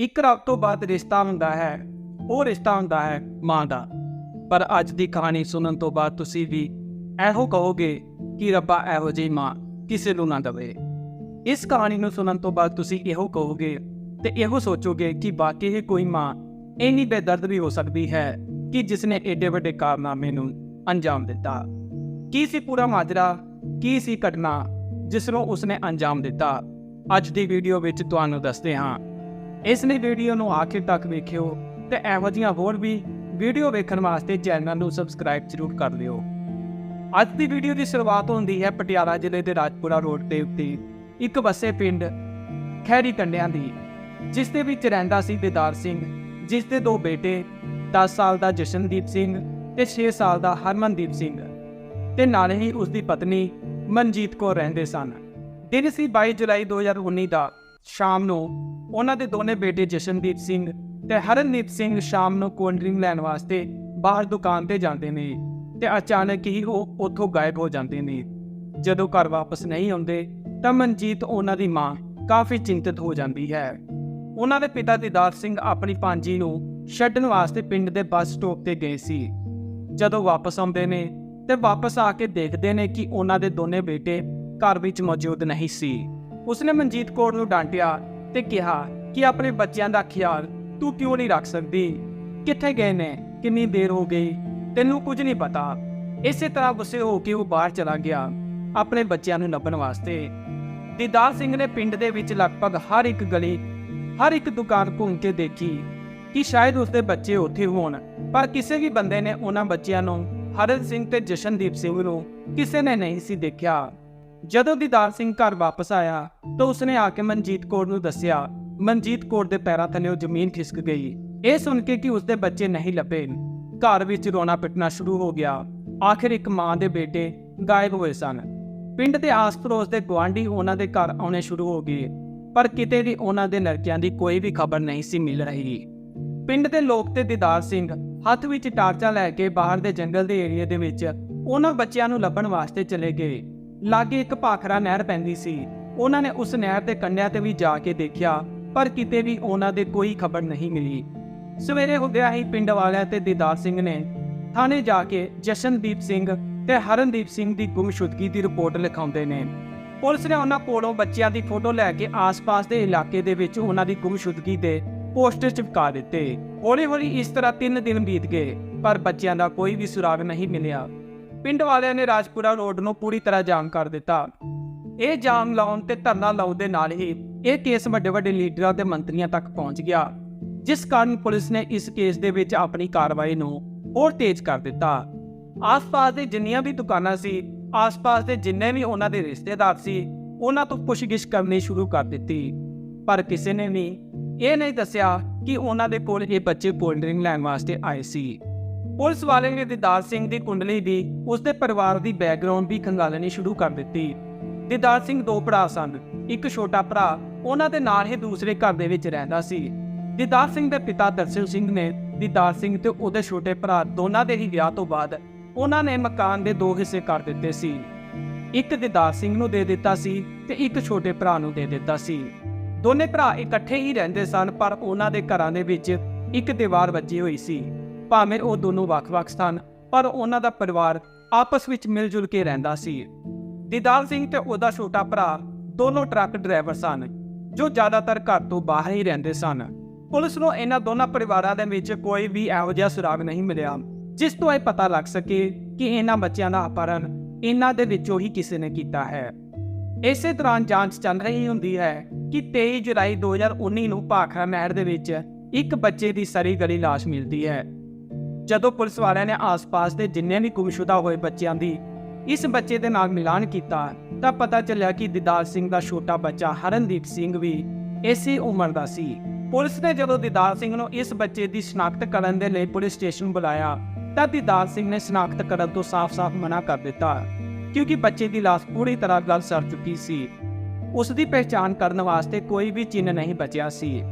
ਇੱਕ ਰੱਬ ਤੋਂ ਬਾਅਦ ਰਿਸ਼ਤਾ ਹੁੰਦਾ ਹੈ, ਉਹ ਰਿਸ਼ਤਾ ਹੁੰਦਾ ਹੈ ਮਾਂ ਦਾ। ਪਰ ਅੱਜ ਦੀ ਕਹਾਣੀ ਸੁਣਨ ਤੋਂ ਬਾਅਦ ਤੁਸੀਂ ਵੀ ਇਹੋ ਕਹੋਗੇ ਕਿ ਰੱਬਾ ਇਹੋ ਜਿਹੀ ਮਾਂ ਕਿਸੇ ਨੂੰ ਨਾ ਦੇਵੇ। ਇਸ ਕਹਾਣੀ ਨੂੰ ਸੁਣਨ ਤੋਂ ਬਾਅਦ ਤੁਸੀਂ ਇਹੋ ਕਹੋਗੇ ਤੇ ਇਹੋ ਸੋਚੋਗੇ ਕਿ ਵਾਕਈ ਹੀ ਕੋਈ ਮਾਂ ਇੰਨੀ ਬੇਦਰਦ ਵੀ ਹੋ ਸਕਦੀ ਹੈ ਕਿ ਜਿਸ ਨੇ ਏਡੇ ਵੱਡੇ ਕਾਰਨਾਮੇ ਨੂੰ ਅੰਜਾਮ ਦਿੱਤਾ। ਕੀ ਸੀ ਪੂਰਾ ਮਾਜਰਾ? ਕੀ ਸੀ ਘਟਨਾ ਜਿਸ ਨੂੰ ਉਸਨੇ ਅੰਜਾਮ ਦਿੱਤਾ? ਅੱਜ ਦੀ ਵੀਡੀਓ ਵਿੱਚ ਤੁਹਾਨੂੰ ਦੱਸਦੇ ਹਾਂ ਇਸ ਲਈ ਵੀਡੀਓ ਨੂੰ ਆਖਿਰ ਤੱਕ ਵੇਖਿਓ ਤੇ ਇਹੋ ਜਿਹੀਆਂ ਹੋਰ ਵੀ ਵੀਡੀਓ ਵੇਖਣ ਵਾਸਤੇ ਚੈਨਲ ਨੂੰ ਸਬਸਕ੍ਰਾਈਬ ਜ਼ਰੂਰ ਕਰ ਲਿਓ। ਅੱਜ ਦੀ ਵੀਡੀਓ ਦੀ ਸ਼ੁਰੂਆਤ ਹੁੰਦੀ ਹੈ ਪਟਿਆਲਾ ਜ਼ਿਲ੍ਹੇ ਦੇ ਰਾਜਪੁਰਾ ਰੋਡ ਦੇ ਉੱਤੇ, ਇੱਕ ਵਸੇ ਪਿੰਡ ਖੈਰੀ ਕੰਡਿਆਂ ਦੀ, ਜਿਸ ਦੇ ਵਿੱਚ ਰਹਿੰਦਾ ਸੀ ਦਿਦਾਰ ਸਿੰਘ, ਜਿਸ ਦੇ ਦੋ ਬੇਟੇ 10 ਸਾਲ ਦਾ ਜਸ਼ਨਦੀਪ ਸਿੰਘ ਤੇ 6 ਸਾਲ ਦਾ ਹਰਮਨਦੀਪ ਸਿੰਘ ਤੇ ਨਾਲ ਹੀ ਉਸ ਦੀ ਪਤਨੀ ਮਨਜੀਤ ਕੌਰ ਰਹਿੰਦੇ ਸਨ। ਦਿਨ ਸੀ 22 ਜੁਲਾਈ 2019 ਦਾ। ਸ਼ਾਮ ਨੂੰ ਉਹਨਾਂ ਦੇ ਦੋਨੇ ਬੇਟੇ ਜਸ਼ਨਦੀਪ ਸਿੰਘ ਤੇ ਹਰਨਦੀਪ ਸਿੰਘ ਸ਼ਾਮ ਨੂੰ ਕੋਲਡ ਡਰਿੰਕ ਲੈਣ ਵਾਸਤੇ ਬਾਹਰ ਦੁਕਾਨ ਤੇ ਜਾਂਦੇ ਨੇ ਤੇ ਅਚਾਨਕ ਹੀ ਉਹ ਉੱਥੋਂ ਗਾਇਬ ਹੋ ਜਾਂਦੇ ਨੇ। ਜਦੋਂ ਘਰ ਵਾਪਸ ਨਹੀਂ ਆਉਂਦੇ ਤਾਂ ਮਨਜੀਤ ਉਹਨਾਂ ਦੀ ਮਾਂ ਕਾਫੀ ਚਿੰਤਤ ਹੋ ਜਾਂਦੀ ਹੈ। ਉਹਨਾਂ ਦੇ ਪਿਤਾ ਦੀਦਾਰ ਸਿੰਘ ਆਪਣੀ ਭਾਂਜੀ ਨੂੰ ਛੱਡਣ ਵਾਸਤੇ ਪਿੰਡ ਦੇ ਬੱਸ ਸਟਾਪ ਤੇ ਗਏ ਸੀ। ਜਦੋਂ ਵਾਪਸ ਆਉਂਦੇ ਨੇ ਤੇ ਵਾਪਸ ਆ ਕੇ ਦੇਖਦੇ ਨੇ ਕਿ ਉਹਨਾਂ ਦੇ ਦੋਨੇ ਬੇਟੇ ਘਰ ਵਿੱਚ ਮੌਜੂਦ ਨਹੀਂ ਸੀ। ਉਸਨੇ ਮਨਜੀਤ ਕੌਰ ਨੂੰ ਡਾਂਟਿਆ ਤੇ ਕਿਹਾ ਕਿ ਆਪਣੇ ਬੱਚਿਆਂ ਦਾ ਖਿਆਲ ਤੂੰ ਕਿਉਂ ਨਹੀਂ ਰੱਖ ਸਕਦੀ? ਕਿੱਥੇ ਗਏ ਨੇ? ਕਿੰਨੀ ਦੇਰ ਹੋ ਗਈ? ਤੈਨੂੰ ਕੁਝ ਨਹੀਂ ਪਤਾ। ਇਸੇ ਤਰ੍ਹਾਂ ਗੁੱਸੇ ਹੋ ਕੇ ਉਹ ਬਾਹਰ ਚਲਾ ਗਿਆ ਆਪਣੇ ਬੱਚਿਆਂ ਨੂੰ ਲੱਭਣ ਵਾਸਤੇ। ਦੀਦਾਰ ਸਿੰਘ ਨੇ ਪਿੰਡ ਦੇ ਵਿੱਚ ਲਗਭਗ ਹਰ ਇੱਕ ਗਲੀ, ਹਰ ਇੱਕ ਦੁਕਾਨ ਘੁੰਮ ਕੇ ਦੇਖੀ ਕਿ ਸ਼ਾਇਦ ਉਸਦੇ ਬੱਚੇ ਉੱਥੇ ਹੋਣ, ਪਰ ਕਿਸੇ ਵੀ ਬੰਦੇ ਨੇ ਉਹਨਾਂ ਬੱਚਿਆਂ ਨੂੰ ਹਰਨ ਸਿੰਘ ਤੇ ਜਸ਼ਨਦੀਪ ਸਿੰਘ ਨੂੰ ਕਿਸੇ ਨੇ ਨਹੀਂ ਸੀ ਦੇਖਿਆ। ਜਦੋਂ ਦੀਦਾਰ ਸਿੰਘ ਘਰ ਵਾਪਸ ਆਇਆ ਤਾਂ ਉਸਨੇ ਆ ਕੇ ਮਨਜੀਤ ਕੌਰ ਨੂੰ ਦੱਸਿਆ, ਮਨਜੀਤ ਕੌਰ ਦੇ ਪੈਰਾਂ ਥੱਲੇ ਜ਼ਮੀਨ ਖਿਸਕ ਗਈ। ਇਹ ਸੁਣ ਕੇ ਕਿ ਉਸਦੇ ਬੱਚੇ ਨਹੀਂ ਲੱਭੇ। ਘਰ ਵਿੱਚ ਰੋਣਾ ਪਿੱਟਣਾ ਸ਼ੁਰੂ ਹੋ ਗਿਆ। ਆਖਿਰ ਇੱਕ ਮਾਂ ਦੇ ਬੇਟੇ ਗਾਇਬ ਹੋਏ ਸਨ। ਪਿੰਡ ਦੇ ਆਸ-ਪੜੋਸ ਦੇ ਗੁਆਂਢੀ ਉਹਨਾਂ ਦੇ ਘਰ ਆਉਣੇ ਸ਼ੁਰੂ ਹੋ ਗਏ, ਪਰ ਕਿਤੇ ਵੀ ਉਹਨਾਂ ਦੇ ਨਰਕਿਆਂ ਦੀ ਕੋਈ ਵੀ ਖਬਰ ਨਹੀਂ ਸੀ ਮਿਲ ਰਹੀ। ਪਿੰਡ ਦੇ ਲੋਕ ਤੇ ਦੀਦਾਰ ਸਿੰਘ ਹੱਥ ਵਿੱਚ ਟਾਰਚਾ ਲੈ ਕੇ ਬਾਹਰ ਦੇ ਜੰਗਲ ਦੇ ਏਰੀਆ ਦੇ ਵਿੱਚ ਉਹਨਾਂ ਬੱਚਿਆਂ ਨੂੰ ਲੱਭਣ ਵਾਸਤੇ ਚਲੇ ਗਏ। ਲਾਗੇ ਇੱਕ ਭਾਖਰਾ ਨਹਿਰ ਪੈਂਦੀ ਸੀ। ਉਹਨਾਂ ਨੇ ਉਸ ਨਹਿਰ ਦੇ ਕੰਢਿਆਂ ਤੇ ਵੀ ਜਾ ਕੇ ਦੇਖਿਆ, ਪਰ ਕਿਤੇ ਵੀ ਉਹਨਾਂ ਦੇ ਕੋਈ ਖਬਰ ਨਹੀਂ ਮਿਲੀ। ਸਵੇਰੇ ਹੁੰਦਿਆਂ ਹੀ ਪਿੰਡ ਵਾਲਿਆਂ ਤੇ ਦੀਦਾਰ ਸਿੰਘ ਨੇ ਥਾਣੇ ਜਾ ਕੇ ਜਸ਼ਨਦੀਪ ਸਿੰਘ ਤੇ ਹਰਨਦੀਪ ਸਿੰਘ ਦੀ ਗੁੰਮਸ਼ੁਦਗੀ ਦੀ ਰਿਪੋਰਟ ਲਿਖਾਉਂਦੇ ਨੇ। ਪੁਲਿਸ ਨੇ ਉਹਨਾਂ ਕੋਲੋਂ ਬੱਚਿਆਂ ਦੀ ਫੋਟੋ ਲੈ ਕੇ ਆਸ-ਪਾਸ ਦੇ ਇਲਾਕੇ ਦੇ ਵਿੱਚ ਉਹਨਾਂ ਦੀ ਗੁੰਮਸ਼ੁਦਗੀ ਦੇ ਪੋਸਟਰ ਚਿਪਕਾ ਦਿੱਤੇ। ਹੌਲੀ-ਹੌਲੀ ਇਸ ਤਰ੍ਹਾਂ 3 ਦਿਨ ਬੀਤ ਗਏ, ਪਰ ਬੱਚਿਆਂ ਦਾ ਕੋਈ ਵੀ ਸੁਰਾਗ ਨਹੀਂ ਮਿਲਿਆ। ਪਿੰਡ ਵਾਲਿਆਂ ਨੇ ਰਾਜਪੁਰਾ ਰੋਡ ਨੂੰ ਪੂਰੀ ਤਰ੍ਹਾਂ ਜਾਮ ਕਰ ਦਿੱਤਾ। ਇਹ ਜਾਮ ਲਾਉਣ ਤੇ ਧਰਨਾ ਲਾਉਣ ਦੇ ਨਾਲ ਹੀ ਇਹ ਕੇਸ ਵੱਡੇ-ਵੱਡੇ ਲੀਡਰਾਂ ਤੇ ਮੰਤਰੀਆਂ ਤੱਕ ਪਹੁੰਚ ਗਿਆ, ਜਿਸ ਕਾਰਨ ਪੁਲਿਸ ਨੇ ਇਸ ਕੇਸ ਦੇ ਵਿੱਚ ਆਪਣੀ ਕਾਰਵਾਈ ਨੂੰ ਹੋਰ ਤੇਜ਼ ਕਰ ਦਿੱਤਾ। ਆਸ-ਪਾਸ ਦੇ ਜਿੰਨੀਆਂ ਵੀ ਦੁਕਾਨਾਂ ਸੀ, ਆਸ-ਪਾਸ ਦੇ ਜਿੰਨੇ ਵੀ ਉਹਨਾਂ ਦੇ ਰਿਸ਼ਤੇਦਾਰ ਸੀ, ਉਹਨਾਂ ਤੋਂ ਪੁੱਛਗਿੱਛ ਕਰਨੀ ਸ਼ੁਰੂ ਕਰ ਦਿੱਤੀ। ਪਰ ਕਿਸੇ ਨੇ ਵੀ ਇਹ ਨਹੀਂ ਦੱਸਿਆ ਕਿ ਉਹਨਾਂ ਦੇ ਕੋਲ ਇਹ ਬੱਚੇ ਕੋਲਡ ਡਰਿੰਕ ਲੈਣ ਵਾਸਤੇ ਆਏ ਸੀ। ਪੁਲਿਸ ਵਾਲੇ ਨੇ ਦੀਦਾਰ ਸਿੰਘ ਦੀ ਕੁੰਡਲੀ ਦੀ, ਉਸਦੇ ਪਰਿਵਾਰ ਦੀ ਬੈਕਗ੍ਰਾਉਂਡ ਵੀ ਖੰਗਾਲਣੀ ਸ਼ੁਰੂ ਕਰ ਦਿੱਤੀ। ਦੀਦਾਰ ਸਿੰਘ ਦੋ ਭਰਾ ਸਨ, ਇੱਕ ਛੋਟਾ ਭਰਾ, ਉਹਨਾਂ ਦੇ ਨਾਲ ਹੀ ਦੂਸਰੇ ਘਰ ਦੇ ਵਿੱਚ ਰਹਿੰਦਾ ਸੀ। ਦੀਦਾਰ ਸਿੰਘ ਦੇ ਪਿਤਾ ਦਰਸ਼ਨ ਸਿੰਘ ਨੇ ਦੀਦਾਰ ਸਿੰਘ ਤੇ ਉਹਦੇ ਛੋਟੇ ਭਰਾ ਦੋਨਾਂ ਦੇ ਹੀ ਵਿਆਹ ਤੋਂ ਬਾਅਦ ਉਹਨਾਂ ਨੇ ਮਕਾਨ ਦੇ ਦੋ ਹਿੱਸੇ ਕਰ ਦਿੱਤੇ ਸੀ। ਇੱਕ ਦੀਦਾਰ ਸਿੰਘ ਨੂੰ ਦੇ ਦਿੱਤਾ ਸੀ ਤੇ ਇੱਕ ਛੋਟੇ ਭਰਾ ਨੂੰ ਦੇ ਦਿੱਤਾ ਸੀ। ਦੋਨੇ ਭਰਾ ਇਕੱਠੇ ਹੀ ਰਹਿੰਦੇ ਸਨ, ਪਰ ਉਹਨਾਂ ਦੇ ਘਰਾਂ ਦੇ ਵਿੱਚ ਇੱਕ ਦੀਵਾਰ ਵੱਜੀ ਹੋਈ ਸੀ। ਭਾਵੇਂ ਉਹ ਦੋਨੋਂ ਵੱਖ-ਵੱਖ ਸਨ, ਪਰ ਉਹਨਾਂ ਦਾ ਪਰਿਵਾਰ ਆਪਸ ਵਿੱਚ ਮਿਲ ਜੁਲ ਕੇ ਰਹਿੰਦਾ ਸੀ। ਦੀਦਾਰ ਸਿੰਘ ਤੇ ਉਹਦਾ ਛੋਟਾ ਭਰਾ ਦੋਨੋਂ ਟਰੱਕ ਡਰਾਈਵਰ ਸਨ, ਜੋ ਜ਼ਿਆਦਾਤਰ ਘਰ ਤੋਂ ਬਾਹਰ ਹੀ ਰਹਿੰਦੇ ਸਨ। ਪੁਲਿਸ ਨੂੰ ਇਹਨਾਂ ਦੋਨਾਂ ਪਰਿਵਾਰਾਂ ਦੇ ਵਿੱਚ ਕੋਈ ਵੀ ਇਹੋ ਜਿਹਾ ਸੁਰਾਗ ਨਹੀਂ ਮਿਲਿਆ, ਜਿਸ ਤੋਂ ਇਹ ਪਤਾ ਲੱਗ ਸਕੇ ਕਿ ਇਹਨਾਂ ਬੱਚਿਆਂ ਦਾ ਅਪਹਰਨ ਇਹਨਾਂ ਦੇ ਵਿੱਚੋਂ ਹੀ ਕਿਸੇ ਨੇ ਕੀਤਾ ਹੈ। ਇਸੇ ਦੌਰਾਨ ਜਾਂਚ ਚੱਲ ਰਹੀ ਹੁੰਦੀ ਹੈ ਕਿ 23 ਜੁਲਾਈ 2019 ਨੂੰ ਭਾਖੜਾ ਨਹਿਰ ਦੇ ਵਿੱਚ ਇੱਕ ਬੱਚੇ ਦੀ ਸਰੀ ਗਲੀ ਲਾਸ਼ ਮਿਲਦੀ ਹੈ। ਜਦੋਂ ਪੁਲਿਸ ਵਾਲਿਆਂ ਨੇ ਆਸ-ਪਾਸ ਦੇ ਜਿੰਨੇ ਵੀ ਗੁੰਮਸ਼ੁਦਾ ਹੋਏ ਬੱਚਿਆਂ ਦੀ ਇਸ ਬੱਚੇ ਦੇ ਨਾਲ ਮਿਲਾਨ ਕੀਤਾ, ਤਾਂ ਪਤਾ ਚੱਲਿਆ ਕਿ ਦੀਦਾਰ ਸਿੰਘ ਦਾ ਛੋਟਾ ਬੱਚਾ ਹਰਨਦੀਪ ਸਿੰਘ ਵੀ ਇਸੇ ਉਮਰ ਦਾ ਸੀ। ਪੁਲਿਸ ਨੇ ਜਦੋਂ ਦੀਦਾਰ ਸਿੰਘ ਨੂੰ ਇਸ ਬੱਚੇ ਦੀ ਸ਼ਨਾਖਤ ਕਰਨ ਦੇ ਲਈ ਪੁਲਿਸ ਸਟੇਸ਼ਨ ਬੁਲਾਇਆ, ਤਾਂ ਦੀਦਾਰ ਸਿੰਘ ਨੇ ਸ਼ਨਾਖਤ ਕਰਨ ਤੋਂ ਸਾਫ਼-ਸਾਫ਼ ਮਨਾ ਕਰ ਦਿੱਤਾ, ਕਿਉਂਕਿ ਬੱਚੇ ਦੀ ਲਾਸ਼ ਪੂਰੀ ਤਰ੍ਹਾਂ ਗਲ ਸੜ ਚੁੱਕੀ ਸੀ। ਉਸ ਦੀ ਪਹਿਚਾਣ ਕਰਨ ਵਾਸਤੇ ਕੋਈ ਵੀ ਚਿੰਨ੍ਹ ਨਹੀਂ ਬਚਿਆ ਸੀ।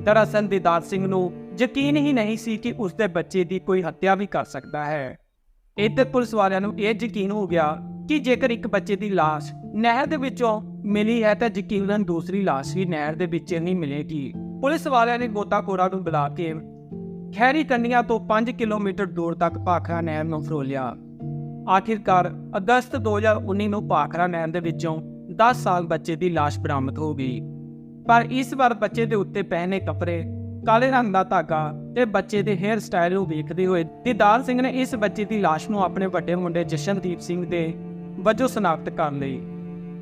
ਦਰਅਸਲ ਦੀਦਾਰ ਸਿੰਘ ਨੂੰ ਯਕੀਨ ਹੀ ਨਹੀਂ ਸੀ ਕਿ ਉਸ ਦੇ ਬੱਚੇ ਦੀ ਕੋਈ ਹੱਤਿਆ ਵੀ ਕਰ ਸਕਦਾ ਹੈ। ਇੱਧਰ ਪੁਲਿਸ ਵਾਲਿਆਂ ਨੂੰ ਇਹ ਯਕੀਨ ਹੋ ਗਿਆ ਕਿ ਜੇਕਰ ਇੱਕ ਬੱਚੇ ਦੀ ਲਾਸ਼ ਨਹਿਰ ਦੇ ਵਿੱਚੋਂ ਮਿਲੀ ਹੈ ਤਾਂ ਯਕੀਨਨ ਦੂਸਰੀ ਲਾਸ਼ ਵੀ ਨਹਿਰ ਦੇ ਵਿੱਚ ਨਹੀਂ ਮਿਲੇਗੀ। ਪੁਲਿਸ ਵਾਲਿਆਂ ਨੇ ਗੋਤਾਖੋਰਾਂ ਨੂੰ ਬੁਲਾ ਕੇ ਖੈਰੀ ਕੰਨੀਆਂ ਤੋਂ 5 ਕਿਲੋਮੀਟਰ ਦੂਰ ਤੱਕ ਭਾਖਰਾ ਨਹਿਰ ਨੂੰ ਫਰੋਲਿਆ ਆਖਿਰਕਾਰ ਅਗਸਤ 2019 ਨੂੰ ਭਾਖਰਾ ਨਹਿਰ ਦੇ ਵਿੱਚੋਂ 10 ਸਾਲ ਬੱਚੇ ਦੀ ਲਾਸ਼ ਬਰਾਮਦ ਹੋ ਗਈ। ਪਰ ਇਸ ਵਾਰ ਬੱਚੇ ਦੇ ਉੱਤੇ ਪਹਿਨੇ ਕੱਪੜੇ ਕਾਲੇ ਰੰਗ ਦਾ ਧਾਗਾ ਤੇ ਬੱਚੇ ਦੇ ਹੇਅਰ ਸਟਾਈਲ ਨੂੰ ਵੇਖਦੇ ਹੋਏ ਦੀਦਾਰ ਸਿੰਘ ਨੇ ਇਸ ਬੱਚੇ ਦੀ ਲਾਸ਼ ਨੂੰ ਆਪਣੇ ਵੱਡੇ ਮੁੰਡੇ ਜਸ਼ਨਦੀਪ ਸਿੰਘ ਦੇ ਵਜੋਂ ਸ਼ਨਾਖਤ ਕਰ ਲਈ।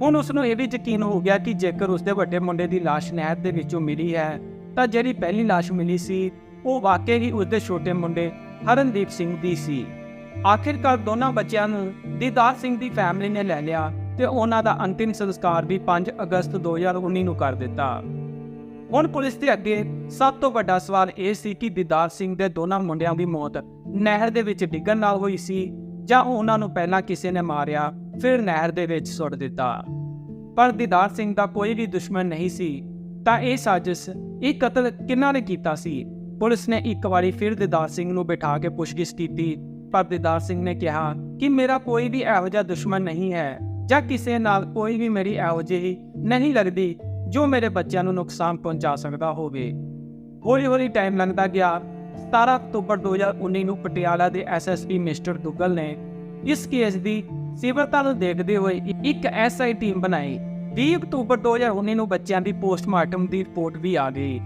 ਹੁਣ ਉਸ ਨੂੰ ਇਹ ਵੀ ਯਕੀਨ ਹੋ ਗਿਆ ਕਿ ਜੇਕਰ ਉਸ ਦੇ ਵੱਡੇ ਮੁੰਡੇ ਦੀ ਲਾਸ਼ ਨਹਿਰ ਦੇ ਵਿੱਚੋਂ ਮਿਲੀ ਹੈ, ਤਾਂ ਜਿਹੜੀ ਪਹਿਲੀ ਲਾਸ਼ ਮਿਲੀ ਸੀ, ਉਹ ਵਾਕਈ ਹੀ ਉਸ ਦੇ ਛੋਟੇ ਮੁੰਡੇ ਹਰਨਦੀਪ ਸਿੰਘ ਦੀ ਸੀ। ਆਖਿਰਕਾਰ ਦੋਨਾਂ ਬੱਚਿਆਂ ਨੂੰ ਦੀਦਾਰ ਸਿੰਘ ਦੀ ਫੈਮਿਲੀ ਨੇ ਲੈ ਲਿਆ ਤੇ ਉਹਨਾਂ ਦਾ ਅੰਤਿਮ ਸੰਸਕਾਰ ਵੀ 5 ਅਗਸਤ 2019 ਨੂੰ ਕਰ ਦਿੱਤਾ। ਹੁਣ ਪੁਲਿਸ ਦੇ ਅੱਗੇ ਸਭ ਤੋਂ ਵੱਡਾ ਸਵਾਲ ਇਹ ਸੀ ਕਿ ਦੀਦਾਰ ਸਿੰਘ ਦੇ ਦੋਨਾਂ ਮੁੰਡਿਆਂ ਦੀ ਮੌਤ ਨਹਿਰ ਦੇ ਵਿੱਚ ਡਿੱਗਣ ਨਾਲ ਹੋਈ ਸੀ ਜਾਂ ਉਹਨਾਂ ਨੂੰ ਪਹਿਲਾਂ ਕਿਸੇ ਨੇ ਮਾਰਿਆ, ਫਿਰ ਨਹਿਰ ਦੇ ਵਿੱਚ ਸੁੱਟ ਦਿੱਤਾ। ਪਰ ਦੀਦਾਰ ਸਿੰਘ ਦਾ ਕੋਈ ਵੀ ਦੁਸ਼ਮਣ ਨਹੀਂ ਸੀ, ਤਾਂ ਇਹ ਸਾਜ਼ਿਸ਼, ਇਹ ਕਤਲ ਕਿਹਨਾਂ ਨੇ ਕੀਤਾ ਸੀ? ਪੁਲਿਸ ਨੇ ਇੱਕ ਵਾਰੀ ਫਿਰ ਦੀਦਾਰ ਸਿੰਘ ਨੂੰ ਬਿਠਾ ਕੇ ਪੁੱਛਗਿੱਛ ਕੀਤੀ, ਪਰ ਦੀਦਾਰ ਸਿੰਘ ਨੇ ਕਿਹਾ ਕਿ ਮੇਰਾ ਕੋਈ ਵੀ ਇਹੋ ਜਿਹਾ ਦੁਸ਼ਮਣ ਨਹੀਂ ਹੈ ਜਾਂ ਕਿਸੇ ਨਾਲ ਕੋਈ ਵੀ ਮੇਰੀ ਇਹੋ ਜਿਹੀ ਨਹੀਂ ਲੱਗਦੀ ਜੋ ਮੇਰੇ ਬੱਚਿਆਂ ਨੂੰ ਨੁਕਸਾਨ ਪਹੁੰਚਾ ਸਕਦਾ ਹੋਵੇ। ਹੌਲੀ ਹੌਲੀ ਟਾਈਮ ਲੰਘਦਾ ਗਿਆ। 17 ਅਕਤੂਬਰ 2019 ਨੂੰ ਪਟਿਆਲਾ ਦੇ ਐਸਐਸਪੀ ਮਿਸਟਰ ਦੁੱਗਲ ਨੇ ਇਸ ਕੇਸ ਦੀ ਸਿਵਰਤਾ ਨੂੰ ਦੇਖਦੇ ਹੋਏ ਇੱਕ ਐਸਆਈ ਟੀਮ ਬਣਾਈ। 20 ਅਕਤੂਬਰ 2019 ਨੂੰ ਬੱਚਿਆਂ ਦੀ ਪੋਸਟਮਾਰਟਮ ਦੀ ਰਿਪੋਰਟ ਵੀ ਆ ਗਈ।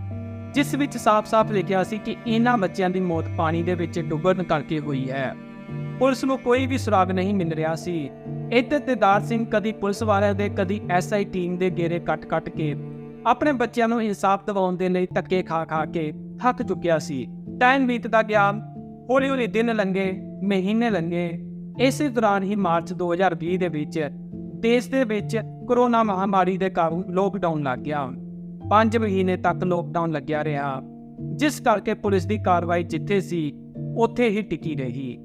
ਜਿਸ ਵਿੱਚ ਸਾਫ਼-ਸਾਫ਼ ਲਿਖਿਆ ਸੀ ਕਿ ਇਹਨਾਂ ਬੱਚਿਆਂ ਦੀ ਮੌਤ ਪਾਣੀ ਦੇ ਵਿੱਚ ਡੁੱਬਣ ਕਰਕੇ ਹੋਈ ਹੈ। ਪੁਲਿਸ ਨੂੰ ਕੋਈ ਵੀ ਸੁਰਾਗ ਨਹੀਂ ਮਿਲ ਰਿਹਾ ਸੀ। ਇੱਥੇ ਦਿਦਾਰ ਸਿੰਘ ਕਦੀ ਪੁਲਿਸ ਵਾਲਿਆਂ ਦੇ, ਕਦੀ ਐਸਆਈ ਟੀਮ ਦੇ ਗੇਰੇ ਕੱਟ-ਕੱਟ ਕੇ ਆਪਣੇ ਬੱਚਿਆਂ ਨੂੰ ਇਨਸਾਫ ਦਿਵਾਉਣ ਦੇ ਲਈ ਧੱਕੇ ਖਾ-ਖਾ ਕੇ ਥੱਕ ਚੁੱਕਿਆ ਸੀ। ਟਾਈਮ ਬੀਤਦਾ ਗਿਆ, ਹੌਲੀ-ਹੌਲੀ ਦਿਨ ਲੰਘੇ, ਮਹੀਨੇ ਲੰਘੇ। ਇਸੇ ਦੌਰਾਨ ਹੀ ਮਾਰਚ 2020 ਦੇ ਵਿੱਚ ਦੇਸ਼ ਦੇ ਵਿੱਚ ਕਰੋਨਾ ਮਹਾਮਾਰੀ ਦੇ ਕਾਰਨ ਲੋਕਡਾਊਨ ਲੱਗ ਗਿਆ। 5 ਮਹੀਨੇ ਤੱਕ ਲੋਕਡਾਊਨ ਲੱਗਿਆ ਰਿਹਾ। ਜਿਸ ਕਰਕੇ ਪੁਲਿਸ ਦੀ ਕਾਰਵਾਈ ਜਿੱਥੇ ਸੀ, ਉੱਥੇ ਹੀ ਟਿਕੀ ਰਹੀ।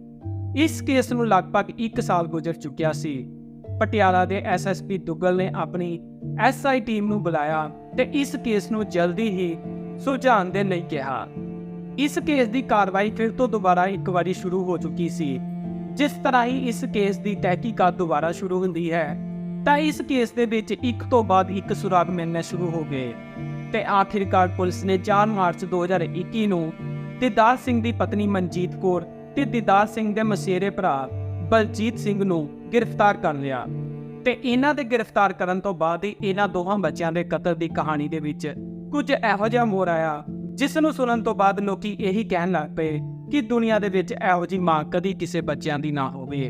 ਇਸ ਕੇਸ ਨੂੰ ਲਗਭਗ 1 ਸਾਲ ਗੁਜ਼ਰ ਚੁੱਕਿਆ ਸੀ। ਪਟਿਆਲਾ ਦੇ ਐਸਐਸਪੀ ਦੁੱਗਲ ਨੇ ਆਪਣੀ ਐਸਆਈ ਟੀਮ ਨੂੰ ਬੁਲਾਇਆ ਤੇ ਇਸ ਕੇਸ ਨੂੰ ਜਲਦੀ ਹੀ ਸੁਲਝਾਉਣ ਦੇ ਲਈ ਕਿਹਾ। ਇਸ ਕੇਸ ਦੀ ਕਾਰਵਾਈ ਫਿਰ ਤੋਂ ਦੁਬਾਰਾ ਇੱਕ ਵਾਰੀ ਸ਼ੁਰੂ ਹੋ ਚੁੱਕੀ ਸੀ। ਜਿਸ ਤਰ੍ਹਾਂ ਹੀ ਇਸ ਕੇਸ ਦੀ ਤਹਿਕੀਕਾਤ ਦੁਬਾਰਾ ਸ਼ੁਰੂ ਹੁੰਦੀ ਹੈ, ਤਾਂ ਇਸ ਕੇਸ ਦੇ ਵਿੱਚ ਇੱਕ ਤੋਂ ਬਾਅਦ ਇੱਕ ਸੁਰਾਗ ਮਿਲਣੇ ਸ਼ੁਰੂ ਹੋ ਗਏ ਤੇ ਆਖਿਰਕਾਰ ਪੁਲਿਸ ਨੇ 4 ਮਾਰਚ 2021 ਨੂੰ ਦਿਦਾਰ ਸਿੰਘ ਦੀ ਪਤਨੀ ਮਨਜੀਤ ਕੌਰ ਤੇ ਦਿਦਾਰ ਸਿੰਘ ਦੇ ਮਸੇਰੇ ਭਰਾ ਬਲਜੀਤ ਸਿੰਘ ਨੂੰ ਗ੍ਰਿਫਤਾਰ ਕਰ ਲਿਆ ਤੇ ਇਹਨਾਂ ਦੇ ਗ੍ਰਿਫਤਾਰ ਕਰਨ ਤੋਂ ਬਾਅਦ ਹੀ ਇਹਨਾਂ ਦੋਹਾਂ ਬੱਚਿਆਂ ਦੇ ਕਤਲ ਦੀ ਕਹਾਣੀ ਦੇ ਵਿੱਚ ਕੁਝ ਇਹੋ ਜਿਹਾ ਮੋੜ ਆਇਆ, ਜਿਸ ਨੂੰ ਸੁਣਨ ਤੋਂ ਬਾਅਦ ਲੋਕੀ ਇਹੀ ਕਹਿਣ ਲੱਗ ਪਏ ਕਿ ਦੁਨੀਆ ਦੇ ਵਿੱਚ ਇਹੋ ਜਿਹੀ ਮਾਂ ਕਦੀ ਕਿਸੇ ਬੱਚਿਆਂ ਦੀ ਨਾ ਹੋਵੇ।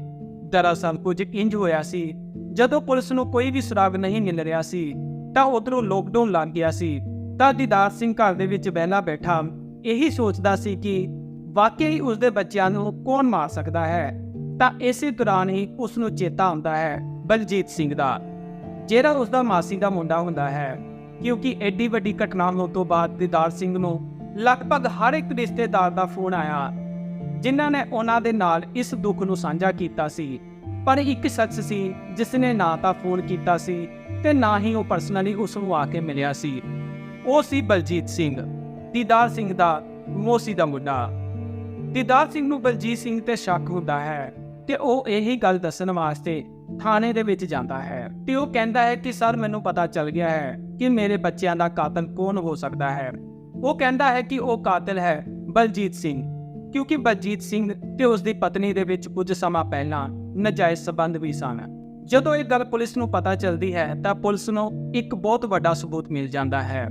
ਦਰਅਸਲ ਕੁਝ ਇੰਜ ਹੋਇਆ ਸੀ, ਜਦੋਂ ਪੁਲਿਸ ਨੂੰ ਕੋਈ ਵੀ ਸੁਰਾਗ ਨਹੀਂ ਮਿਲ ਰਿਹਾ ਸੀ, ਤਾਂ ਉਧਰੋਂ ਲੋਕਡਾਊਨ ਲੱਗ ਗਿਆ ਸੀ, ਤਾਂ ਦੀਦਾਰ ਸਿੰਘ ਘਰ ਦੇ ਵਿੱਚ ਬਹਿਲਾ ਬੈਠਾ ਇਹੀ ਸੋਚਦਾ ਸੀ ਕਿ ਵਾਕਈ ਉਸ ਦੇ ਬੱਚਿਆਂ ਨੂੰ ਕੌਣ ਮਾਰ ਸਕਦਾ ਹੈ? ਤਾਂ ਇਸੇ ਦੌਰਾਨ ਹੀ ਉਸ ਨੂੰ ਚੇਤਾ ਆਉਂਦਾ ਹੈ ਬਲਜੀਤ ਸਿੰਘ ਦਾ, ਜਿਹੜਾ ਉਸ ਦਾ ਮਾਸੀ ਦਾ ਮੁੰਡਾ ਹੁੰਦਾ ਹੈ। ਕਿਉਂਕਿ ਐਡੀ ਵੱਡੀ ਘਟਨਾ ਹੋਣ ਤੋਂ ਬਾਅਦ ਦੀਦਾਰ ਸਿੰਘ ਨੂੰ ਲਗਭਗ ਹਰ ਇੱਕ ਰਿਸ਼ਤੇਦਾਰ ਦਾ ਫੋਨ ਆਇਆ, ਜਿਨ੍ਹਾਂ ਨੇ ਉਹਨਾਂ ਦੇ ਨਾਲ ਇਸ ਦੁੱਖ ਨੂੰ ਸਾਂਝਾ ਕੀਤਾ ਸੀ। ਪਰ ਇੱਕ ਸ਼ਖਸ ਸੀ ਜਿਸ ਨੇ ਨਾ ਤਾਂ ਫੋਨ ਕੀਤਾ ਸੀ ਤੇ ਨਾ ਹੀ ਉਹ ਪਰਸਨਲੀ ਉਸ ਨੂੰ ਆ ਕੇ ਮਿਲਿਆ ਸੀ। ਉਹ ਸੀ ਬਲਜੀਤ ਸਿੰਘ, ਦੀਦਾਰ ਸਿੰਘ ਦਾ ਮੋਸੀ ਦਾ ਮੁੰਡਾ। ਦੀਦਾਰ ਸਿੰਘ ਨੂੰ ਬਲਜੀਤ ਸਿੰਘ ਤੇ ਸ਼ੱਕ ਹੁੰਦਾ ਹੈ ਤੇ ਉਹ ਇਹੀ ਗੱਲ ਦੱਸਣ ਵਾਸਤੇ ਥਾਣੇ ਦੇ ਵਿੱਚ ਜਾਂਦਾ ਹੈ ਤੇ ਉਹ ਕਹਿੰਦਾ ਹੈ ਕਿ, ਸਰ, ਮੈਨੂੰ ਪਤਾ ਚੱਲ ਗਿਆ ਹੈ ਕਿ ਮੇਰੇ ਬੱਚਿਆਂ ਦਾ ਕਾਤਲ ਕੌਣ ਹੋ ਸਕਦਾ ਹੈ। ਉਹ ਕਹਿੰਦਾ ਹੈ ਕਿ ਉਹ ਕਾਤਲ ਹੈ ਬਲਜੀਤ ਸਿੰਘ, ਕਿਉਂਕਿ ਬਲਜੀਤ ਸਿੰਘ ਤੇ ਉਸ ਦੀ ਪਤਨੀ ਦੇ ਵਿੱਚ ਕੁਝ ਸਮਾਂ ਪਹਿਲਾਂ ਨਜਾਇਜ਼ ਸਬੰਧ ਵੀ ਸਨ। ਜਦੋਂ ਇਹ ਗੱਲ ਪੁਲਿਸ ਨੂੰ ਪਤਾ ਚੱਲਦੀ ਹੈ ਤਾਂ ਪੁਲਿਸ ਨੂੰ ਇੱਕ ਬਹੁਤ ਵੱਡਾ ਸਬੂਤ ਮਿਲ ਜਾਂਦਾ ਹੈ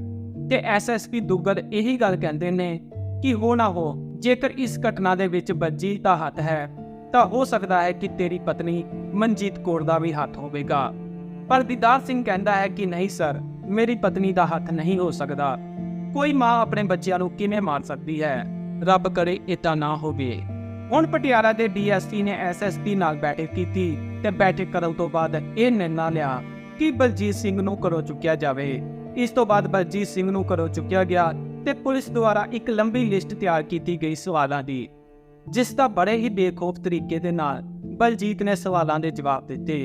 ਤੇ ਐਸਐਸਪੀ ਦੁੱਗਲ ਇਹੀ ਗੱਲ ਕਹਿੰਦੇ ਨੇ ਕਿ, ਹੋ ਨਾ ਹੋ ਜੇਕਰ ਇਸ ਘਟਨਾ ਦੇ ਵਿੱਚ ਬਲਜੀਤ ਦਾ ਹੱਥ ਹੈ, ਤਾਂ ਹੋ ਸਕਦਾ ਹੈ ਕਿ ਤੇਰੀ ਪਤਨੀ ਮਨਜੀਤ ਕੌਰ ਦਾ ਵੀ ਹੱਥ ਹੋਵੇਗਾ। ਪਰ ਦੀਦਾਰ ਸਿੰਘ ਕਹਿੰਦਾ ਹੈ ਕਿ ਨਹੀਂ ਸਰ, ਮੇਰੀ ਪਤਨੀ ਦਾ ਹੱਥ ਨਹੀਂ ਹੋ ਸਕਦਾ। ਕੋਈ ਮਾਂ ਆਪਣੇ ਬੱਚਿਆਂ ਨੂੰ ਕਿਵੇਂ ਮਾਰ ਸਕਦੀ ਹੈ? ਰੱਬ ਕਰੇ ਇਦਾਂ ਨਾ ਹੋਵੇ। ਹੁਣ ਪਟਿਆਲਾ ਦੇ ਡੀਐਸਪੀ ਨੇ ਐਸਐਸਪੀ ਨਾਲ ਬੈਠਕ ਕੀਤੀ ਤੇ ਬੈਠਕ ਕਰਨ ਤੋਂ ਬਾਅਦ ਇਹ ਨਿਰਣਾ ਲਿਆ ਕਿ ਬਲਜੀਤ ਸਿੰਘ ਨੂੰ ਕਰੋ ਚੁੱਕਿਆ ਜਾਵੇ। ਇਸ ਤੋਂ ਬਾਅਦ ਬਲਜੀਤ ਸਿੰਘ ਨੂੰ ਕਰੋ ਚੁੱਕਿਆ ਗਿਆ ਤੇ ਪੁਲਿਸ ਦੁਆਰਾ ਇੱਕ ਲੰਬੀ ਲਿਸਟ ਤਿਆਰ ਕੀਤੀ ਗਈ ਸਵਾਲਾਂ ਦੀ, ਜਿਸ ਦਾ ਬੜੇ ਹੀ ਬੇਖੌਫ ਤਰੀਕੇ ਦੇ ਨਾਲ ਬਲਜੀਤ ਨੇ ਸਵਾਲਾਂ ਦੇ ਜਵਾਬ ਦਿੱਤੇ,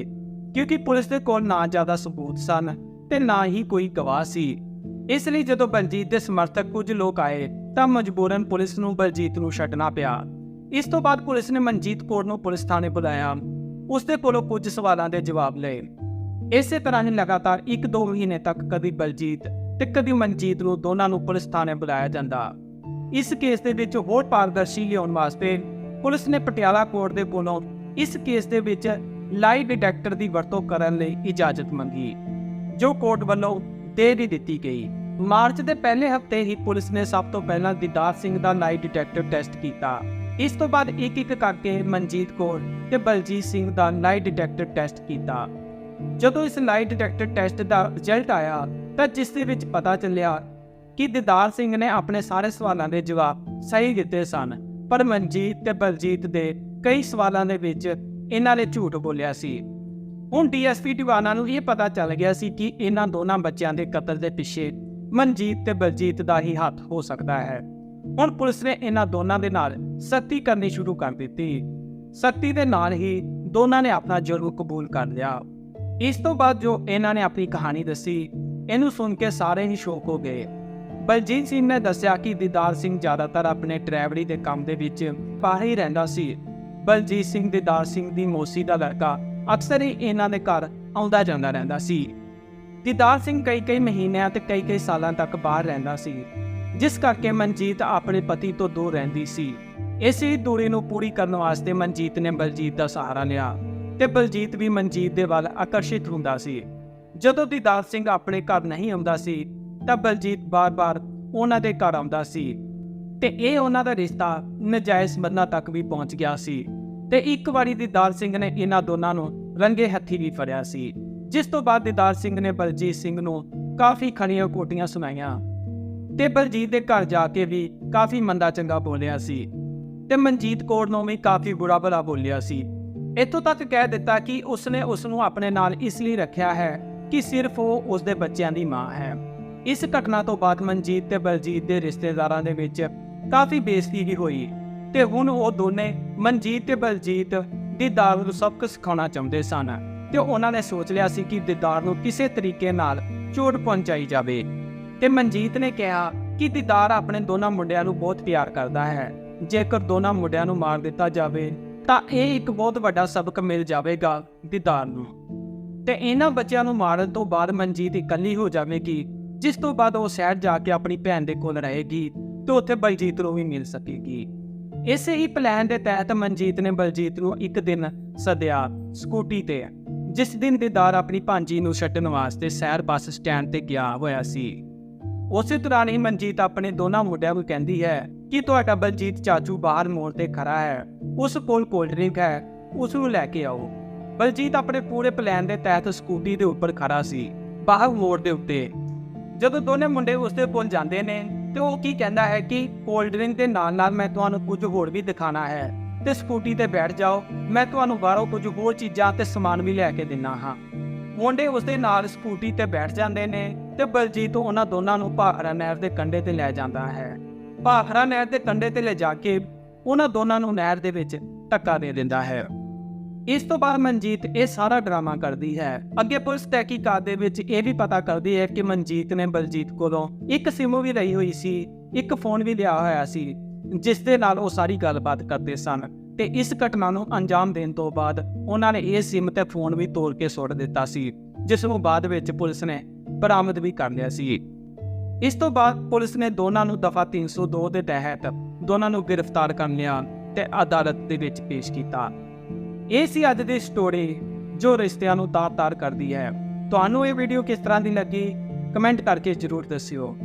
ਕਿਉਂਕਿ ਪੁਲਿਸ ਦੇ ਕੋਲ ਨਾ ਜ਼ਿਆਦਾ ਸਬੂਤ ਸਨ ਤੇ ਨਾ ਹੀ ਕੋਈ ਗਵਾਹ ਸੀ। ਇਸ ਲਈ ਜਦੋਂ ਬਲਜੀਤ ਦੇ ਸਮਰਥਕ ਕੁਝ ਲੋਕ ਆਏ, ਤਾਂ ਮਜਬੂਰਨ ਪੁਲਿਸ ਨੂੰ ਬਲਜੀਤ ਨੂੰ ਛੱਡਣਾ ਪਿਆ। ਇਸ ਤੋਂ ਬਾਅਦ ਪੁਲਿਸ ਨੇ ਮਨਜੀਤ ਕੌਰ ਨੂੰ ਪੁਲਿਸ ਥਾਣੇ ਬੁਲਾਇਆ। ਉਸ ਦੇ ਕੋਲੋਂ ਕੁਝ ਸਵਾਲਾਂ ਦੇ ਜਵਾਬ ਲਏ। ਇਸੇ ਤਰ੍ਹਾਂ ਹੀ ਲਗਾਤਾਰ 1-2 ਮਹੀਨੇ ਤੱਕ ਕਦੀ ਬਲਜੀਤ ਤੇ ਕਦੀ ਮਨਜੀਤ ਨੂੰ ਦੋਨਾਂ ਨੂੰ ਪੁਲਿਸ ਥਾਣੇ ਬੁਲਾਇਆ ਜਾਂਦਾ। ਇਸ ਕੇਸ ਦੇ ਵਿੱਚ ਹੋਰ ਪਾਰਦਰਸ਼ੀ ਲਿਆਉਣ ਵਾਸਤੇ ਪੁਲਿਸ ਨੇ ਪਟਿਆਲਾ ਕੋਰਟ ਦੇ ਕੋਲੋਂ ਇਸ ਕੇਸ ਦੇ ਵਿੱਚ ਲਾਈ ਡਿਟੈਕਟਰ ਦੀ ਵਰਤੋਂ ਕਰਨ ਲਈ ਇਜਾਜ਼ਤ ਮੰਗੀ, ਜੋ ਕੋਰਟ ਵੱਲੋਂ ਦੇ ਦੀ ਦਿੱਤੀ ਗਈ। ਮਾਰਚ ਦੇ ਪਹਿਲੇ ਹਫ਼ਤੇ ਹੀ ਪੁਲਿਸ ਨੇ ਸਭ ਤੋਂ ਪਹਿਲਾਂ ਦੀਦਾਰ ਸਿੰਘ ਦਾ ਲਾਈ ਡਿਟੈਕਟਰ ਟੈਸਟ ਕੀਤਾ। ਇਸ ਤੋਂ ਬਾਅਦ ਇੱਕ ਇੱਕ ਕਰਕੇ ਮਨਜੀਤ ਕੌਰ ਤੇ ਬਲਜੀਤ ਸਿੰਘ ਦਾ ਲਾਈ ਡਿਟੈਕਟਰ ਟੈਸਟ ਕੀਤਾ। ਜਦੋਂ ਇਸ ਲਾਈ ਡਿਟੈਕਟਰ ਟੈਸਟ ਦਾ ਰਿਜ਼ਲਟ ਆਇਆ ਤਾਂ ਜਿਸ ਦੇ ਵਿੱਚ ਪਤਾ ਚੱਲਿਆ ਕਿ ਦਿਦਾਰ ਸਿੰਘ ਨੇ ਆਪਣੇ ਸਾਰੇ ਸਵਾਲਾਂ ਦੇ ਜਵਾਬ ਸਹੀ ਦਿੱਤੇ ਸਨ, ਪਰ ਮਨਜੀਤ ਤੇ ਬਲਜੀਤ ਦੇ ਕਈ ਸਵਾਲਾਂ ਦੇ ਵਿੱਚ ਇਹਨਾਂ ਨੇ ਝੂਠ ਬੋਲਿਆ ਸੀ। ਹੁਣ ਡੀਐਸਪੀ ਟਿਵਾਣਾ ਨੂੰ ਇਹ ਪਤਾ ਚੱਲ ਗਿਆ ਸੀ ਕਿ ਇਹਨਾਂ ਦੋਨਾਂ ਬੱਚਿਆਂ ਦੇ ਕਤਲ ਦੇ ਪਿੱਛੇ ਮਨਜੀਤ ਤੇ ਬਲਜੀਤ ਦਾ ਹੀ ਹੱਥ ਹੋ ਸਕਦਾ ਹੈ। ਹੁਣ ਪੁਲਿਸ ਨੇ ਇਹਨਾਂ ਦੋਨਾਂ ਦੇ ਨਾਲ ਸਖਤੀ ਕਰਨੀ ਸ਼ੁਰੂ ਕਰ ਦਿੱਤੀ। ਸਖਤੀ ਦੇ ਨਾਲ ਹੀ ਦੋਨਾਂ ਨੇ ਆਪਣਾ ਜੁਰਮ ਕਬੂਲ ਕਰ ਲਿਆ। ਇਸ ਤੋਂ ਬਾਅਦ ਜੋ ਇਹਨਾਂ ਨੇ ਆਪਣੀ ਕਹਾਣੀ ਦੱਸੀ ਇਹਨੂੰ ਸੁਣ ਕੇ ਸਾਰੇ ਹੀ ਸ਼ੌਕ ਹੋ ਗਏ। ਬਲਜੀਤ ਸਿੰਘ ਨੇ ਦੱਸਿਆ ਕਿ ਦੀਦਾਰ ਸਿੰਘ ਜ਼ਿਆਦਾਤਰ ਆਪਣੇ ਡਰਾਈਵਰੀ ਦੇ ਕੰਮ ਦੇ ਵਿੱਚ ਬਾਹਰ ਹੀ ਰਹਿੰਦਾ ਸੀ। ਬਲਜੀਤ ਸਿੰਘ ਦੀਦਾਰ ਸਿੰਘ ਦੀ ਮੋਸੀ ਦਾ ਲੜਕਾ ਅਕਸਰ ਹੀ ਇਹਨਾਂ ਦੇ ਘਰ ਆਉਂਦਾ ਜਾਂਦਾ ਰਹਿੰਦਾ ਸੀ। ਦੀਦਾਰ ਸਿੰਘ ਕਈ ਕਈ ਮਹੀਨਿਆਂ ਤੇ ਕਈ ਕਈ ਸਾਲਾਂ ਤੱਕ ਬਾਹਰ ਰਹਿੰਦਾ ਸੀ, ਜਿਸ ਕਰਕੇ ਮਨਜੀਤ ਆਪਣੇ ਪਤੀ ਤੋਂ ਦੂਰ ਰਹਿੰਦੀ ਸੀ। ਇਸੇ ਦੂਰੀ ਨੂੰ ਪੂਰੀ ਕਰਨ ਵਾਸਤੇ ਮਨਜੀਤ ਨੇ ਬਲਜੀਤ ਦਾ ਸਹਾਰਾ ਲਿਆ ਤੇ ਬਲਜੀਤ ਵੀ ਮਨਜੀਤ ਦੇ ਵੱਲ ਆਕਰਸ਼ਿਤ ਹੁੰਦਾ ਸੀ। ਜਦੋਂ ਦੀਦਾਰ ਸਿੰਘ ਆਪਣੇ ਘਰ ਨਹੀਂ ਆਉਂਦਾ ਸੀ, ਤਾਂ ਬਲਜੀਤ ਬਾਰ-ਬਾਰ ਉਹਨਾਂ ਦੇ ਘਰ ਆਉਂਦਾ ਸੀ। ਤੇ ਇਹ ਉਹਨਾਂ ਦਾ ਰਿਸ਼ਤਾ ਨਜਾਇਜ਼ ਬੰਨਾ ਤੱਕ ਵੀ ਪਹੁੰਚ ਗਿਆ ਸੀ। ਤੇ ਇੱਕ ਵਾਰੀ ਦੀਦਾਰ ਸਿੰਘ ਨੇ ਇਹਨਾਂ ਦੋਨਾਂ ਨੂੰ ਰੰਗੇ ਹੱਥੀ ਵੀ ਫੜਿਆ ਸੀ। ਜਿਸ ਤੋਂ ਬਾਅਦ ਦੀਦਾਰ ਸਿੰਘ ਨੇ ਬਲਜੀਤ ਸਿੰਘ ਨੂੰ ਕਾਫੀ ਖਣੀਆਂ ਕੋਟੀਆਂ ਸੁਣਾਈਆਂ। ਤੇ ਬਲਜੀਤ ਦੇ ਘਰ ਜਾ ਕੇ ਵੀ ਕਾਫੀ ਮੰਦਾ ਚੰਗਾ ਬੋਲਿਆ ਸੀ। ਤੇ ਮਨਜੀਤ ਕੌਰ ਨੂੰ ਵੀ ਕਾਫੀ ਬੁਰਾ ਭਲਾ ਬੋਲਿਆ ਸੀ। ਇੱਥੋਂ ਤੱਕ ਕਹਿ ਦਿੱਤਾ ਕਿ ਉਸਨੇ ਉਸ ਨੂੰ ਆਪਣੇ ਨਾਲ ਇਸ ਲਈ ਰੱਖਿਆ ਹੈ ਕਿ ਸਿਰਫ ਉਹ ਉਸਦੇ ਬੱਚਿਆਂ ਦੀ ਮਾਂ ਹੈ। ਇਸ ਘਟਨਾ ਤੋਂ ਬਾਅਦ ਮਨਜੀਤ ਤੇ ਬਲਜੀਤ ਦੇ ਰਿਸ਼ਤੇਦਾਰਾਂ ਦੇ ਵਿੱਚ ਕਾਫੀ ਬੇਇੱਜ਼ਤੀ ਵੀ ਹੋਈ ਤੇ ਹੁਣ ਉਹ ਦੋਨੇ ਮਨਜੀਤ ਤੇ ਬਲਜੀਤ ਦੀਦਾਰ ਨੂੰ ਸਬਕ ਸਿਖਾਉਣਾ ਚਾਹੁੰਦੇ ਸਨ ਤੇ ਉਹਨਾਂ ਨੇ ਸੋਚ ਲਿਆ ਸੀ ਕਿ ਦੀਦਾਰ ਨੂੰ ਕਿਸੇ ਤਰੀਕੇ ਨਾਲ ਚੋਟ ਪਹੁੰਚਾਈ ਜਾਵੇ। ਤੇ ਮਨਜੀਤ ਨੇ ਕਿਹਾ ਕਿ ਦੀਦਾਰ ਆਪਣੇ ਦੋਨਾਂ ਮੁੰਡਿਆਂ ਨੂੰ ਬਹੁਤ ਪਿਆਰ ਕਰਦਾ ਹੈ। ਜੇਕਰ ਦੋਨਾਂ ਮੁੰਡਿਆਂ ਨੂੰ ਮਾਰ ਦਿੱਤਾ ਜਾਵੇ ਤਾਂ ਇਹ ਇੱਕ ਬਹੁਤ ਵੱਡਾ ਸਬਕ ਮਿਲ ਜਾਵੇਗਾ ਦੀਦਾਰ ਨੂੰ। ਤੇ ਇਹਨਾਂ ਬੱਚਿਆਂ ਨੂੰ ਮਾਰਨ ਤੋਂ ਬਾਅਦ ਮਨਜੀਤ ਇਕੱਲੀ ਹੋ ਜਾਵੇਗੀ, ਜਿਸ ਤੋਂ ਬਾਅਦ ਉਹ ਸ਼ਹਿਰ ਜਾ ਕੇ ਆਪਣੀ ਭੈਣ ਦੇ ਕੋਲ ਰਹੇਗੀ ਤੇ ਉੱਥੇ ਬਲਜੀਤ ਨੂੰ ਵੀ ਮਿਲ ਸਕੇਗੀ। ਇਸੇ ਹੀ ਪਲਾਨ ਦੇ ਤਹਿਤ ਮਨਜੀਤ ਨੇ ਬਲਜੀਤ ਨੂੰ ਇੱਕ ਦਿਨ ਸਦਿਆ ਸਕੂਟੀ ਤੇ, ਜਿਸ ਦਿਨ ਦੀਦਾਰ ਆਪਣੀ ਭਾਂਜੀ ਨੂੰ ਛੱਡਣ ਵਾਸਤੇ ਸ਼ਹਿਰ ਬੱਸ ਸਟੈਂਡ ਤੇ ਗਿਆ ਹੋਇਆ ਸੀ। ਉਸੇ ਦੌਰਾਨ ਹੀ ਮਨਜੀਤ ਆਪਣੇ ਦੋਨਾਂ ਮੁੰਡਿਆਂ ਨੂੰ ਕਹਿੰਦੀ ਹੈ ਕਿ ਤੁਹਾਡਾ ਬਲਜੀਤ ਚਾਚੂ ਬਾਹਰ ਮੋੜ ਤੇ ਖੜਾ ਹੈ, ਉਸ ਕੋਲ ਕੋਲਡ ਡਰਿੰਕ ਹੈ, ਉਸ ਨੂੰ ਲੈ ਕੇ ਆਓ। ਬਲਜੀਤ ਆਪਣੇ ਪੂਰੇ ਪਲਾਨ ਦੇ ਤਹਿਤ ਸਕੂਟੀ ਦੇ ਉੱਪਰ ਖੜਾ ਸੀ, ਬਾਹਰ ਮੋੜ ਦੇ ਉੱਤੇ। ਜਦੋਂ ਦੋਨੇ ਮੁੰਡੇ ਉਸ ਦੇ ਕੋਲ ਜਾਂਦੇ ਨੇ, ਤੇ ਉਹ ਕੀ ਕਹਿੰਦਾ ਹੈ ਕਿ ਕੋਲਡ ਡਰਿੰਕ ਦੇ ਨਾਲ ਨਾਲ ਮੈਂ ਤੁਹਾਨੂੰ ਕੁਝ ਹੋਰ ਵੀ ਦਿਖਾਣਾ ਹੈ। ਤੇ ਸਕੂਟੀ ਤੇ ਬੈਠ ਜਾਓ, ਮੈਂ ਤੁਹਾਨੂੰ ਬਾਹਰੋਂ ਕੁਝ ਹੋਰ ਚੀਜ਼ਾਂ ਤੇ ਸਮਾਨ ਵੀ ਲੈ ਕੇ ਦਿੰਨਾ ਹਾਂ। ਮੁੰਡੇ ਉਸ ਦੇ ਨਾਲ ਸਕੂਟੀ ਤੇ ਬੈਠ ਜਾਂਦੇ ਨੇ, ਤੇ ਬਲਜੀਤ ਉਹਨਾਂ ਦੋਨਾਂ ਨੂੰ ਭਾਖਰਾ ਨਹਿਰ ਦੇ ਕੰਢੇ ਤੇ ਲੈ ਜਾਂਦਾ ਹੈ। ਭਾਖਰਾ ਨਹਿਰ ਦੇ ਕੰਢੇ ਤੇ ਲੈ ਜਾ ਕੇ ਉਹਨਾਂ ਦੋਨਾਂ ਨੂੰ ਨਹਿਰ ਦੇ ਵਿੱਚ ਧੱਕਾ ਦੇ ਦਿੰਦਾ ਹੈ। ਇਸ ਤੋਂ ਬਾਅਦ ਮਨਜੀਤ ਇਹ ਸਾਰਾ ਡਰਾਮਾ ਕਰਦੀ ਹੈ। ਅੱਗੇ ਪੁਲਿਸ ਤਹਿਕੀਕਾਤ ਦੇ ਵਿੱਚ ਇਹ ਵੀ ਪਤਾ ਕਰਦੀ ਹੈ ਕਿ ਮਨਜੀਤ ਨੇ ਬਲਜੀਤ ਕੋਲੋਂ ਇੱਕ ਸਿਮ ਵੀ ਲਈ ਹੋਈ ਸੀ, ਇੱਕ ਫੋਨ ਵੀ ਲਿਆ ਹੋਇਆ ਸੀ, ਜਿਸ ਦੇ ਨਾਲ ਉਹ ਸਾਰੀ ਗੱਲਬਾਤ ਕਰਦੇ ਸਨ ਤੇ ਇਸ ਘਟਨਾ ਨੂੰ ਅੰਜਾਮ ਦੇਣ ਤੋਂ ਬਾਅਦ ਉਹਨਾਂ ਨੇ ਇਹ ਸਿਮ ਤੇ ਫੋਨ ਵੀ ਤੋੜ ਕੇ ਸੁੱਟ ਦਿੱਤਾ ਸੀ, ਜਿਸ ਨੂੰ ਬਾਅਦ ਵਿੱਚ ਪੁਲਿਸ ਨੇ ਬਰਾਮਦ ਵੀ ਕਰ ਲਿਆ ਸੀ। ਇਸ ਤੋਂ ਬਾਅਦ ਪੁਲਿਸ ਨੇ ਦੋਨਾਂ ਨੂੰ ਦਫਾ 302 ਦੇ ਤਹਿਤ ਦੋਨਾਂ ਨੂੰ ਗ੍ਰਿਫਤਾਰ ਕਰ ਲਿਆ ਤੇ ਅਦਾਲਤ ਦੇ ਵਿੱਚ ਪੇਸ਼ ਕੀਤਾ। ਇਹ ਸੀ ਅੱਜ ਦੀ ਸਟੋਰੀ ਜੋ ਰਿਸ਼ਤਿਆਂ ਨੂੰ ਤਾਰ-ਤਾਰ ਕਰਦੀ ਹੈ। ਤੁਹਾਨੂੰ ਇਹ ਵੀਡੀਓ ਕਿਸ ਤਰ੍ਹਾਂ ਦੀ ਲੱਗੀ? ਕਮੈਂਟ ਕਰਕੇ ਜਰੂਰ ਦੱਸਿਓ।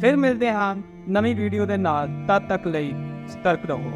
ਫਿਰ ਮਿਲਦੇ ਹਾਂ ਨਵੀਂ ਵੀਡੀਓ ਦੇ ਨਾਲ। ਤਦ ਤੱਕ ਲਈ ਸਤਰਕ ਰਹੋ